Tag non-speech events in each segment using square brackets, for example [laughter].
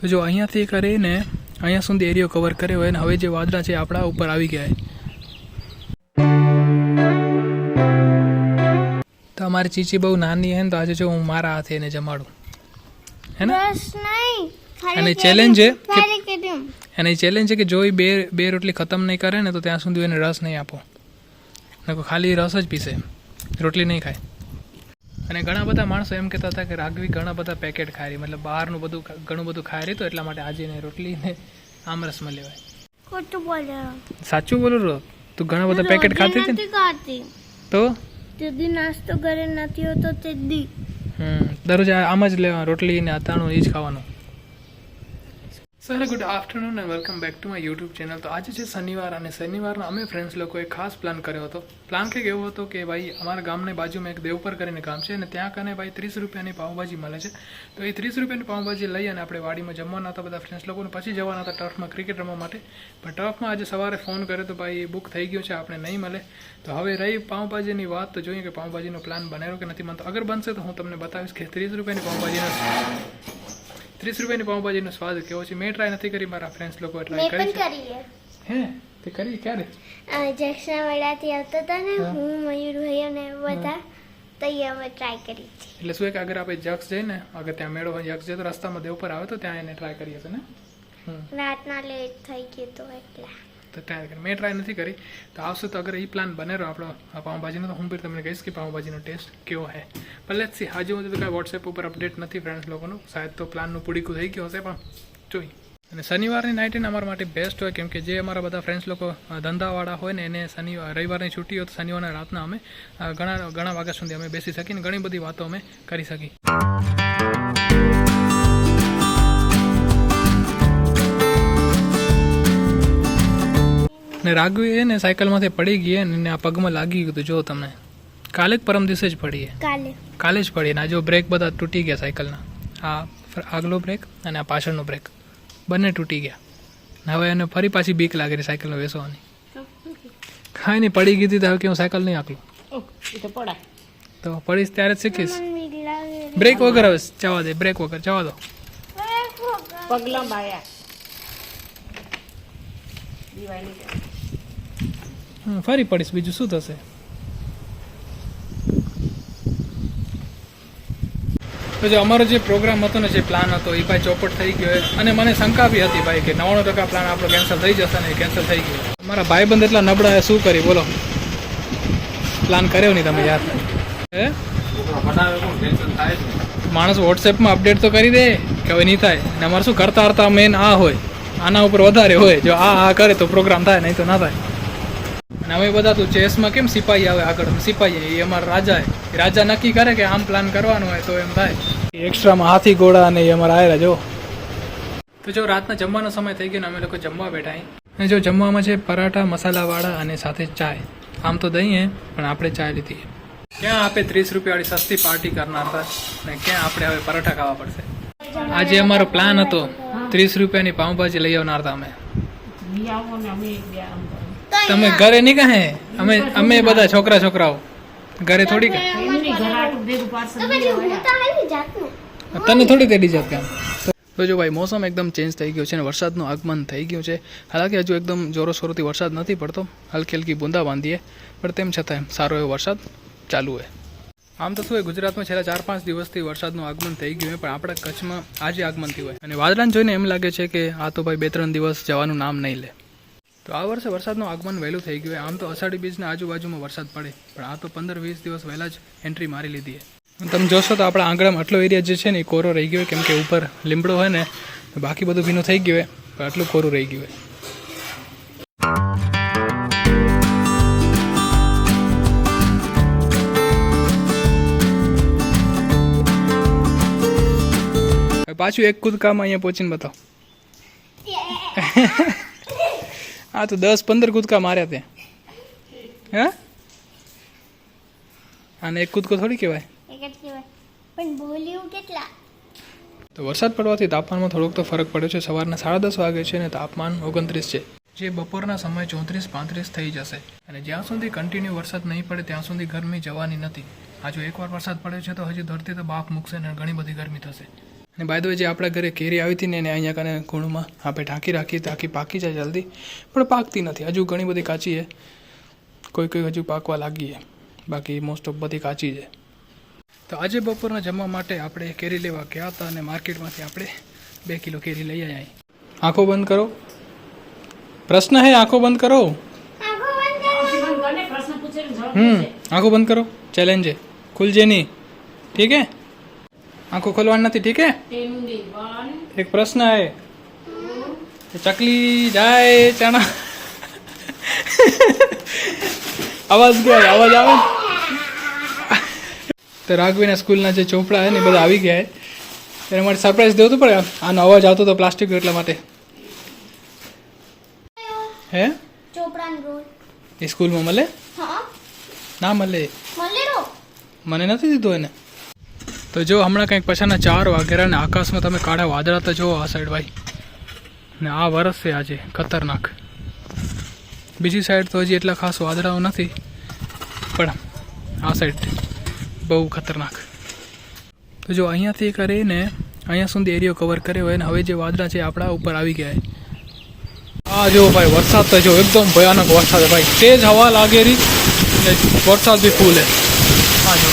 તો જો અહીંયાથી કરીને અહીંયા સુધી એરિયો કવર કર્યો હોય અને હવે જે વાદળા છે આપણા ઉપર આવી ગયા તો અમારી ચીચી બહુ નાની હે ને તો આજે જો હું મારા હાથે એને જમાડું. હે ને? અને ચેલેન્જ છે કે- અને ચેલેન્જ છે કે જો એ બે બે રોટલી ખતમ નહીં કરે ને તો ત્યાં સુધી એને રસ નહીં આપો. ખાલી રસ જ પીશે રોટલી નહીં ખાય. અને ઘણા બધા માણસો એમ કહેતા હતા કે રાગવી ઘણા બધા પેકેટ ખાય મતલબ બહારનું બધું ઘણું બધું ખાય તો એટલા માટે આજે ને રોટલી ને આમરસમાં લેવાય. ખોટું સાચું બોલું રો? તું ઘણા બધા પેકેટ ખાતી હતી તો તે? દી નાસ્તો ઘરે નથી હોતો તે દી હમ દરરોજ આમ જ લેવા રોટલી ને અથાણું એ જ ખાવાનું. So hello good afternoon and welcome back to my YouTube channel તો આજે છે શનિવાર અને શનિવારના અમે ફ્રેન્ડ્સ લોકોએ ખાસ પ્લાન કર્યો હતો પ્લાન કંઈક એવો હતો કે ભાઈ અમારા ગામની બાજુમાં એક દેવપર કરીને ગામ છે અને ત્યાં કને ભાઈ ત્રીસ રૂપિયાની પાઉંભાજી મળે છે તો એ ત્રીસ રૂપિયાની પાઉંભાજી લઈ અને આપણે વાડીમાં જમવાના હતા બધા ફ્રેન્ડ્સ લોકોને પછી જવાના હતા ટર્ફમાં ક્રિકેટ રમવા માટે। પણ ટર્ફમાં આજે સવારે ફોન કર્યો તો ભાઈ એ બુક થઈ ગયું છે આપણે નહીં મળે। તો હવે રહી પાઉંભાજીની વાત તો જોઈએ કે પાઉંભાજીનો પ્લાન બનેલો કે નથી બનતો। અગર બનશે તો હું તમને બતાવીશ કે ત્રીસ રૂપિયાની પાઉંભાજીનો ત્રીસ રૂપિયાની પાઉંભાજીનો સ્વાદ કેવો છે? મેં ટ્રાય નથી કરી મારા ફ્રેન્ડ્સ લોકો ટ્રાય કરી છે. હે? તે કરી? ક્યારે? જક્ષના વડાથી આવતા હતા ને હું. મયુરભાઈ અને બધા તૈયાર ટ્રાય કરી છે. એટલે શું એક અગર આપણે જક્ષ જઈને અગર ત્યાં મેળો હોય જક્ષ જાય તો રસ્તામાં દેવ પર આવે તો ત્યાં એને ટ્રાય કરીએ છે ને? રાતના લેટ થઈ ગયું તો એટલા. તો ટ્રાય કરી મેં ટ્રાય નથી કરી. તો આવશે તો અગર એ પ્લાન બનેલો આપણો, આ પાઉંભાજીનો, તો હું બી તમને કહીશ કે પાઉંભાજીનો ટેસ્ટ કેવો હે. પણ સી હજુ સુધી તો કાંઈ વોટ્સએપ ઉપર અપડેટ નથી ફ્રેન્ડ્સ લોકોનું. શાયદ તો પ્લાનનું પૂડીકું થઈ ગયું હશે, પણ જોઈ. અને શનિવારની નાઇટ અમારા માટે બેસ્ટ હોય, કેમ કે જે અમારા બધા ફ્રેન્ડ્સ લોકો ધંધાવાળા હોય ને, એને શનિવાર રવિવારની છુટ્ટી હોય તો શનિવારના રાતના અમે ઘણા ઘણા વાગ્યા સુધી અમે બેસી શકીને ઘણી બધી વાતો અમે કરી શકી ને રાઘવી એ ને સાયકલમાંથી પડી ગઈ અને એને આ પગમાં લાગી ગયું હતું. જો તમને કાલે જ પરમ દિવસે જ પડી કાલે. કાલે જ પડી અને આ જો બ્રેક બધા તૂટી ગયા સાયકલના. આ આગલો બ્રેક અને આ પાછળનો બ્રેક. બંને તૂટી ગયા. હવે એને ફરી પાછી બીક લાગે છે સાયકલમાં બેસવાની. કાંઈ નહીં પડી ગઈ હતી તો હવે કે હું સાયકલ નહીં આકલું. તો પડીશ ત્યારે જ શીખીશ. બ્રેક વગર હવે જવા દે બ્રેક વગર જવા દો. પગલા લંબાયા દિવાળી હમ, ફરી પડીશ બીજું શું થશે? તો અમારો જે પ્રોગ્રામ હતો ને, જે પ્લાન હતો, એ ભાઈ ચોપટ થઈ ગયો. અને મને શંકા બી હતી ભાઈ કે નવ્વાણું ટકા પ્લાન આપણો કેન્સલ થઈ જશે ને કેન્સલ થઈ ગયો. અમારા ભાઈબંધ એટલા નબળા શું કરી? બોલો. પ્લાન કર્યો નહીં તમે યાર. માણસ વોટ્સએપમાં અપડેટ તો કરી દે, કે હવે નહીં થાય. ને અમારે શું કરતા કરતા મેન આ હોય. આના ઉપર વધારે હોય. જો આ આ કરે તો પ્રોગ્રામ થાય, નહીં તો ના થાય. અને અમે બધા તો ચેસમાં કેમ સિપાહી આવે આગળ? સિપાહી એ અમારા રાજા એ. રાજા નક્કી કરે કે આમ પ્લાન કરવાનો હોય તો એમ થાય. એક્સ્ટ્રામાં હાથી ઘોડા અને એ અમારા આયેલા જો. તો જો રાતના જમવાનો સમય થઈ ગયો ને અમે લોકો જમવા બેઠા અને જો જમવામાં છે પરાઠા મસાલાવાળા અને સાથે ચાય. આમ તો દહીં હે પણ આપણે ચાય લીધી ક્યાં આપે ત્રીસ રૂપિયાવાળી સસ્તી પાર્ટી કરનાર હતા? અને ક્યાં આપણે હવે પરાઠા ખાવા પડશે? આજે અમારો પ્લાન હતો. ત્રીસ રૂપિયાની પાઉંભાજી લઈ આવનાર હતા અમે. તમે ઘરે નહીં કહે અમે અમે બધા છોકરા છોકરાઓ. ઘરે થોડી કહે તને થોડી તેડી જાત કેમ તો જો ભાઈ મોસમ એકદમ ચેન્જ થઈ ગયું છે અને વરસાદનું આગમન થઈ ગયું છે. હાલાકી હજુ એકદમ જોરો શોરોથી વરસાદ નથી પડતો. હલકી હલકી બૂંદા બાંધીએ. પણ તેમ છતાં સારો એવો વરસાદ ચાલુ હોય આમ તો શું હોય ગુજરાતમાં છેલ્લા ચાર પાંચ દિવસથી વરસાદનું આગમન થઈ ગયું હોય પણ આપણા કચ્છમાં આજે આગમન થયું હોય. અને વાદળાને જોઈને એમ લાગે છે કે આ તો ભાઈ બે ત્રણ દિવસ જવાનું નામ નહીં લે. તો આ વર્ષે વરસાદનું આગમન વહેલું થઈ ગયું આમ તો અષાઢી બીજના આજુબાજુમાં વરસાદ પડે. પણ આ તો પંદર વીસ દિવસ વહેલા જ એન્ટ્રી મારી લીધી તમે જોશો તો આપણા આંગણામાં આટલો એરિયા જે છે ને એ કોરો રહી ગયો કેમ કે ઉપર લીમડો હોય ને બાકી બધું ભીનું થઈ ગયું પણ આટલું કોરું રહી ગયું પાછું એક કૂદકામાં અહીંયા પહોંચીને બતાવો. [laughs] હા તો દસ પંદર કૂદકા માર્યા ત્યાં હા? આને એક કૂદકો થોડી કહેવાય? પણ બોલ્યું કેટલા? તો વરસાદ પડવાથી તાપમાનમાં થોડોક તો ફરક પડ્યો છે. સવારના સાડા દસ વાગે છે અને તાપમાન ઓગણત્રીસ છે. જે બપોરના સમય ચોત્રીસ પાંત્રીસ થઈ જશે. અને જ્યાં સુધી કન્ટિન્યુ વરસાદ નહીં પડે ત્યાં સુધી ગરમી જવાની નથી. આ જો એકવાર વરસાદ પડ્યો છે તો હજી ધરતી તો બાફ મૂકશે અને ઘણી બધી ગરમી થશે. અને બાય વે જે આપણા ઘરે કેરી આવી હતી ને એને અહીંયા કને ઘૂણમાં આપણે ઢાંકી રાખીએ ઢાંકી પાકી જાય જલ્દી. પણ પાકતી નથી. હજુ ઘણી બધી કાચી છે. કોઈ કોઈ હજુ પાકવા લાગી છે. બાકી મોસ્ટ ઓફ બધી કાચી છે. તો આજે બપોરના જમવા માટે આપણે કેરી લેવા ગયા હતા અને માર્કેટમાંથી આપણે બે કિલો કેરી લઈ આવ્યા આંખો બંધ કરો. પ્રશ્ન હે આંખો બંધ કરો? હમ આંખો બંધ કરો. ચેલેન્જ હે ખુલજે નહીં. ઠીક હે? આંખો ખોલવાની નથી ઠીક હે? એક પ્રશ્ન હે. ચકલી જાય ચણા. અવાજ ગયો અવાજ આવે? તો રાઘવીના સ્કૂલના જે ચોપડા હે ને બધા આવી ગયા એને માટે સરપ્રાઈઝ દેવું પણ આનો અવાજ આવતો હતો પ્લાસ્ટિક એટલા માટે. હે? એ સ્કૂલમાં મળે? ના મળે. મને નથી દીધું એને. તો જો હમણાં કંઈક પછાના ચાર વાગ્યા ને આકાશમાં તમે કાળા વાદળા તો જુઓ આ સાઈડ ભાઈ ને આ વરસ છે આજે ખતરનાક બીજી સાઈડ તો હજી એટલા ખાસ વાદળાઓ નથી, પણ આ સાઈડ બહુ ખતરનાક। તો જો અહીંયાથી કરીને અહીંયા સુધી એરિયો કવર કર્યો હોય ને હવે જે વાદળા છે એ આપણા ઉપર આવી ગયા છે। આ જો ભાઈ, વરસાદ તો જો એકદમ ભયાનક વરસાદ છે ભાઈ, તેજ હવા લાગેરી, ને વરસાદ બી ફૂલ હે આ જો.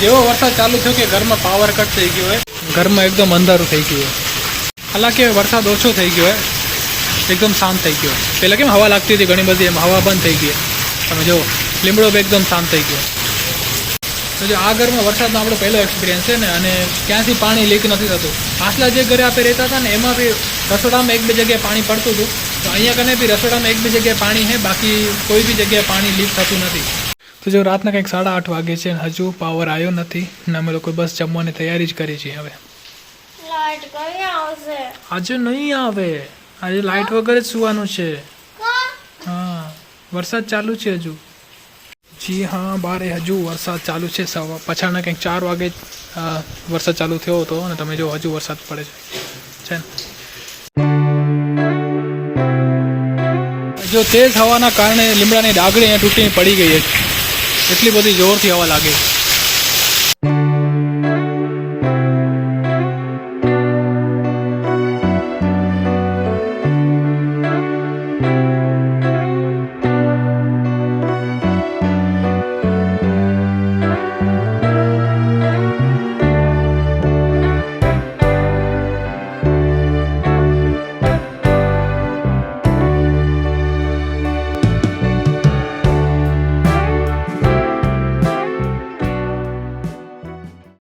જેવો વરસાદ ચાલુ થયો કે ઘરમાં પાવર કટ થઈ ગયો હોય, ઘરમાં એકદમ અંધારું થઈ ગયું હોય. હાલાકી વરસાદ ઓછો થઈ ગયો હોય, એકદમ શાંત થઈ ગયો પહેલાં કેમ હવા લાગતી હતી ઘણી બધી, એમ હવા બંધ થઈ ગઈ તમે જુઓ, લીમડો એકદમ શાંત થઈ ગયો તો જો આ ઘરમાં વરસાદનો આપણો પહેલો એક્સપિરિયન્સ છે ને, અને ક્યાંથી પાણી લીક નથી થતું. પાછલા જે ઘરે આપણે રહેતા હતા ને, એમાં બી રસોડામાં એક બે જગ્યાએ પાણી પડતું હતું. તો અહીંયા કને બી રસોડામાં એક બે જગ્યાએ પાણી છે, બાકી કોઈ બી જગ્યાએ પાણી લીક થતું નથી. તો જો રાતના કંઈક સાડા આઠ વાગે છે હજુ પાવર આવ્યો નથી ને અમે લોકો બસ જમવાની તૈયારી જ કરી છીએ હવે. આજે નહીં આવે. આજે લાઇટ વગર જ સુવાનું છે. હા વરસાદ ચાલુ છે હજુ. જી હા બારે હજુ વરસાદ ચાલુ છે. સવા પછાડના કંઈક ચાર વાગે વરસાદ ચાલુ થયો હતો અને તમે જો હજુ વરસાદ પડે છે. છે ને? જો તેજ હવાના કારણે લીમડાની ડાગડી અહીંયા તૂટીને પડી ગઈ છે. એટલી બધી જોરથી હવા લાગે.